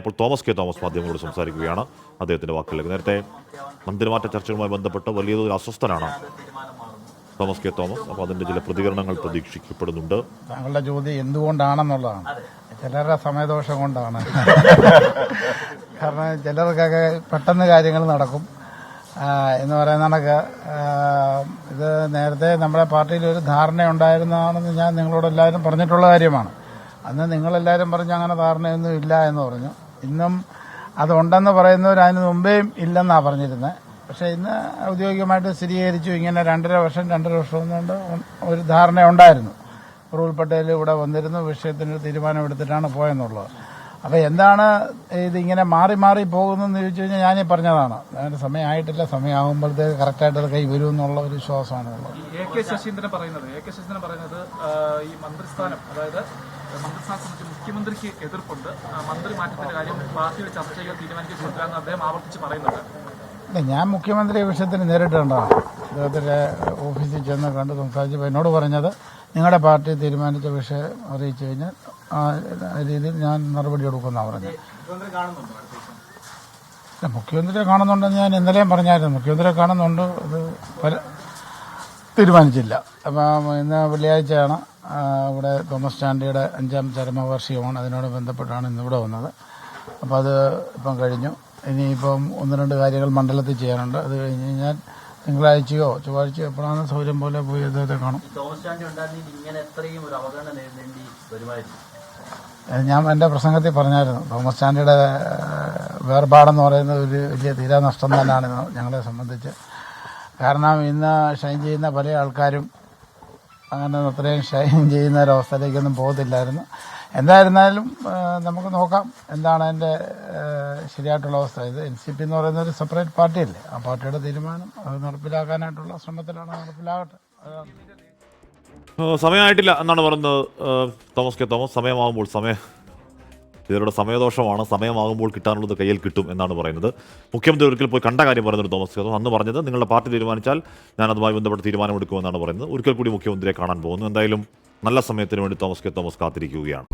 ഇപ്പോൾ Thomas K. Thomas മാധ്യമങ്ങളോട് സംസാരിക്കുകയാണ്. അദ്ദേഹത്തിന്റെ വാക്കുകളിലേക്ക് നേരത്തെ മന്ത്രിമാറ്റ ചർച്ചകളുമായി ബന്ധപ്പെട്ട് വലിയ തോതിൽ അസ്വസ്ഥനാണ് തോമസ് കെ. തോമസ്. അപ്പോൾ അതിന്റെ ചില പ്രതികരണങ്ങൾ പ്രതീക്ഷിക്കപ്പെടുന്നുണ്ട്. താങ്കളുടെ ചോദ്യം എന്തുകൊണ്ടാണെന്നുള്ളതാണ്. ചിലരുടെ സമയദോഷം കൊണ്ടാണ്. കാരണം ചിലർക്കൊക്കെ പെട്ടെന്ന് കാര്യങ്ങൾ നടക്കും. എന്ന് പറയുന്ന കണക്ക് ഇത് നേരത്തെ നമ്മുടെ പാർട്ടിയിൽ ഒരു ധാരണ ഉണ്ടായിരുന്നതാണെന്ന് ഞാൻ നിങ്ങളോട് എല്ലാവരും പറഞ്ഞിട്ടുള്ള കാര്യമാണ്. അന്ന് നിങ്ങളെല്ലാവരും പറഞ്ഞു അങ്ങനെ ധാരണയൊന്നും ഇല്ല എന്ന് പറഞ്ഞു. ഇന്നും അതുണ്ടെന്ന് പറയുന്നവർ അതിന് മുമ്പേയും ഇല്ലെന്നാണ് പറഞ്ഞിരുന്നത് പക്ഷേ ഇന്ന് ഔദ്യോഗികമായിട്ട് സ്ഥിരീകരിച്ചു. ഇങ്ങനെ രണ്ടര വർഷം രണ്ടര വർഷം കൊണ്ട് ഒരു ധാരണ ഉണ്ടായിരുന്നു. റൂൽ പട്ടേൽ ഇവിടെ വന്നിരുന്നു. വിഷയത്തിന് തീരുമാനമെടുത്തിട്ടാണ് പോയെന്നുള്ളത്. അപ്പോൾ എന്താണ് ഇതിങ്ങനെ മാറി മാറി പോകുന്നതെന്ന് ചോദിച്ചു കഴിഞ്ഞാൽ ഞാനീ പറഞ്ഞതാണ്. അതിന് സമയമായിട്ടില്ല. സമയമാകുമ്പോഴത്തേക്ക് കറക്റ്റായിട്ട് അത് കൈ വരും എന്നുള്ള ഒരു വിശ്വാസമാണ് ഉള്ളത് എ കെ ശശീന്ദ്രൻ പറയുന്നത്. എ കെ ശശീന്ദ്രൻ പറയുന്നത് ഈ മന്ത്രിസ്ഥാനം അതായത് മന്ത്രിസ്ഥാനം സംബന്ധിച്ച് മുഖ്യമന്ത്രിക്ക് എതിർപ്പുണ്ട്. മന്ത്രി മാറ്റത്തിന്റെ കാര്യം പാർട്ടിയുടെ ചർച്ച ചെയ്യാൻ തീരുമാനിക്കാൻ അദ്ദേഹം ആവർത്തിച്ച് പറയുന്നുണ്ട്. ഇല്ല ഞാൻ മുഖ്യമന്ത്രി വിഷയത്തിന് നേരിട്ട് കണ്ടതാണ് അദ്ദേഹത്തിന്റെ ഓഫീസിൽ ചെന്ന് കണ്ട് സംസാരിച്ചപ്പോൾ എന്നോട് പറഞ്ഞത് നിങ്ങളുടെ പാർട്ടി തീരുമാനിച്ച വിഷയം അറിയിച്ചു കഴിഞ്ഞാൽ ആ രീതിയിൽ ഞാൻ നടപടി എടുക്കുമെന്നാണ് പറഞ്ഞത്. മുഖ്യമന്ത്രിയെ കാണുന്നുണ്ടെന്ന് ഞാൻ ഇന്നലെയും പറഞ്ഞായിരുന്നു. മുഖ്യമന്ത്രിയെ കാണുന്നുണ്ട് അത് പല തീരുമാനിച്ചില്ല. അപ്പം ഇന്ന് വെള്ളിയാഴ്ചയാണ് ഇവിടെ തോമസ് ചാണ്ടിയുടെ അഞ്ചാം ചരമവാർഷികമാണ്. അതിനോട് ബന്ധപ്പെട്ടാണ് ഇന്നിവിടെ വന്നത്. അപ്പോൾ അത് ഇപ്പം കഴിഞ്ഞു. ഇനിയിപ്പം ഒന്ന് രണ്ട് കാര്യങ്ങൾ മണ്ഡലത്തിൽ ചെയ്യാനുണ്ട്. അത് കഴിഞ്ഞ് കഴിഞ്ഞാൽ തിങ്കളാഴ്ചയോ ചൊവ്വാഴ്ചയോ എപ്പോഴാണ് സൗകര്യം പോലെ പോയി അദ്ദേഹത്തെ കാണും. ഞാൻ എന്റെ പ്രസംഗത്തിൽ പറഞ്ഞായിരുന്നു. തോമസ് ചാണ്ടിയുടെ വേർപാടെന്ന് പറയുന്നത് ഒരു വലിയ തീരാനഷ്ടം തന്നെയാണ് ഞങ്ങളെ സംബന്ധിച്ച്. കാരണം ഇന്ന് ഷൈൻ ചെയ്യുന്ന പല ആൾക്കാരും അങ്ങനെ അത്രയും ഷൈൻ ചെയ്യുന്ന ഒരവസ്ഥയിലേക്കൊന്നും പോകത്തില്ലായിരുന്നു. എന്തായിരുന്നാലും നമുക്ക് നോക്കാം എന്താണ് അതിന്റെ ശരിയായിട്ടുള്ള അവസ്ഥ. ഇത് എൻ സി പി എന്ന് പറയുന്ന ഒരു സെപ്പറേറ്റ് പാർട്ടിയല്ലേ? ആ പാർട്ടിയുടെ തീരുമാനം അത് നടപ്പിലാക്കാനായിട്ടുള്ള ശ്രമത്തിലാണ് നടപ്പിലാകട്ടെ. സമയമായിട്ടില്ല എന്നാണ് പറയുന്നത് തോമസ് കെ. തോമസ്. സമയമാകുമ്പോൾ സമയ ഇവരുടെ സമയദോഷമാണ് സമയമാകുമ്പോൾ കിട്ടാനുള്ളത് കയ്യിൽ കിട്ടും എന്നാണ് പറയുന്നത്. മുഖ്യമന്ത്രി ഒരിക്കൽ പോയി കണ്ട കാര്യം പറയുന്നത് തോമസ് കെ അന്ന് പറഞ്ഞത് നിങ്ങളുടെ പാർട്ടി തീരുമാനിച്ചാൽ ഞാൻ അതുമായി ബന്ധപ്പെട്ട് തീരുമാനമെടുക്കുമെന്നാണ് പറയുന്നത്. ഒരിക്കൽ കൂടി മുഖ്യമന്ത്രിയെ കാണാൻ പോകുന്നു. എന്തായാലും നല്ല സമയത്തിന് വേണ്ടി തോമസ് കെ തോമസ് കാത്തിരിക്കുകയാണ്.